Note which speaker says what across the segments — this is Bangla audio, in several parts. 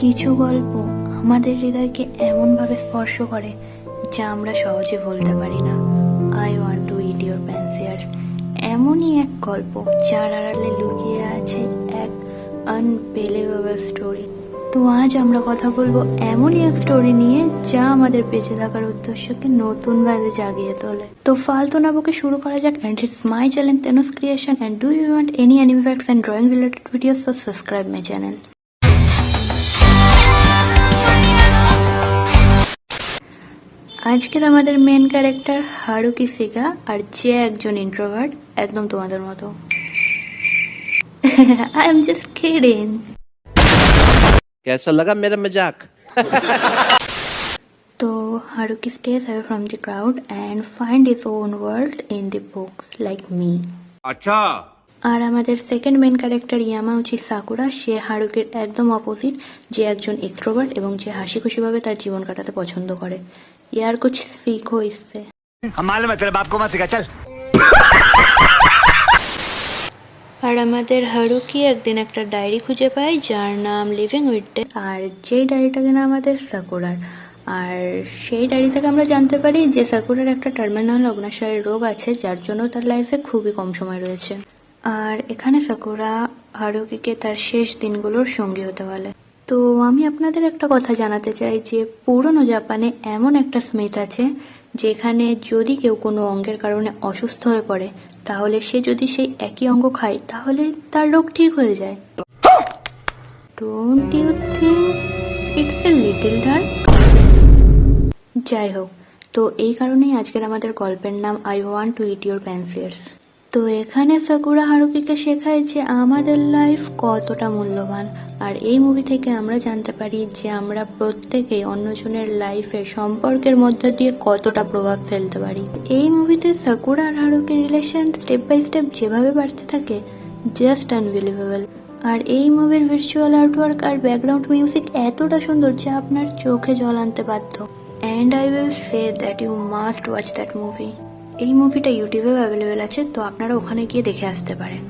Speaker 1: কিছু গল্প আমাদের হৃদয়কে এমনভাবে স্পর্শ করে যা আমরা সহজে ভুলতে পারি না। I want to eat your pancreas এমনই এক গল্প যার আড়ালে লুকিয়ে আছে এক আনবিলিভেবল স্টোরি তো আজ আমরা কথা বলব এমনই এক স্টোরি নিয়ে যা আমাদের বেঁচে থাকার উদ্দেশ্যকে নতুনভাবে জাগিয়ে তোলে। তো ফালতু না বকে শুরু করা যাক and it's my channel Tenu's creation and do you want any anime facts and drawing related videos so subscribe my channel আজকের আমাদের মেন ক্যারেক্টার হারুকি সিগা আর যে একজন ইন্ট্রোভার্ট একদম তোমাদের মতো আই এম জাস্ট কিডিং
Speaker 2: कैसा लगा मेरा मजाक
Speaker 1: তো Haruki stays away from the crowd and find his own world in the books like me
Speaker 3: अच्छा
Speaker 1: আর আমাদের second main character Yamauchi Sakura সে হারুকের একদম অপোজিট যে একজন এক্সট্রোভার্ট এবং যে হাসি খুশিভাবে তার জীবন কাটাতে পছন্দ করে। ইয়ার কুছ সিখো ইসসে আর আমাদের হারুকি একদিন একটা ডায়েরি খুঁজে পায় যার নাম লিভিং উইথ ডে আর যেই ডায়েরিটা কিনা আমাদের সাকুরার আর সেই ডায়েরি থেকে আমরা জানতে পারি যে সাকুরার একটা টার্মিনাল অগ্নাশয়ের রোগ আছে যার জন্য তার লাইফে খুবই কম সময় রয়েছে। আর এখানে সাকুরা হারুকিকে তার শেষ দিনগুলোর সঙ্গী হতে বলে। তো আমি আপনাদের একটা কথা জানাতে চাই যে, পুরনো জাপানে এমন একটা স্মিথ আছে যেখানে যদি কেউ কোনো অঙ্গের কারণে অসুস্থ হয়ে পড়ে, তাহলে সে যদি সেই একই অঙ্গ খায়, তাহলে তার রোগ ঠিক হয়ে যায়। Don't you think it's a little dark যাই হোক, তো এই কারণেই আজকের আমাদের গল্পের নাম I want to eat your pancreas তো এখানে সাকুরা হারুকিকে শেখায় যে আমাদের লাইফ কতটা মূল্যবান। আর এই মুভি থেকে আমরা জানতে পারি যে আমরা প্রত্যেকেই অন্যজনের লাইফে সম্পর্কের মধ্য দিয়ে কতটা প্রভাব ফেলতে পারি। এই মুভিতে সাকুরা আর হারুকির রিলেশন স্টেপ বাই স্টেপ যেভাবে বাড়তে থাকে জাস্ট আনবিলিভেবল আর এই মুভির ভির্চুয়াল আর্টওয়ার্ক আর ব্যাকগ্রাউন্ড মিউজিক এতটা সুন্দর যা আপনার চোখে জল আনতে বাধ্য। And I will say that you must watch that movie এই মুভিটা ইউটিউবেও অ্যাভেলেবেল আছে, তো আপনারা ওখানে গিয়ে দেখে আসতে পারেন।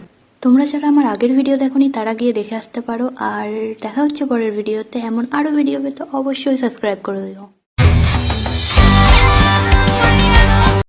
Speaker 1: তোমরা যারা আমার আগের ভিডিও দেখনি, তারা গিয়ে দেখে আসতে পারো। আর দেখা হচ্ছে পরের ভিডিওতে, এমন আরও ভিডিও পেতে অবশ্যই সাবস্ক্রাইব করে দিও।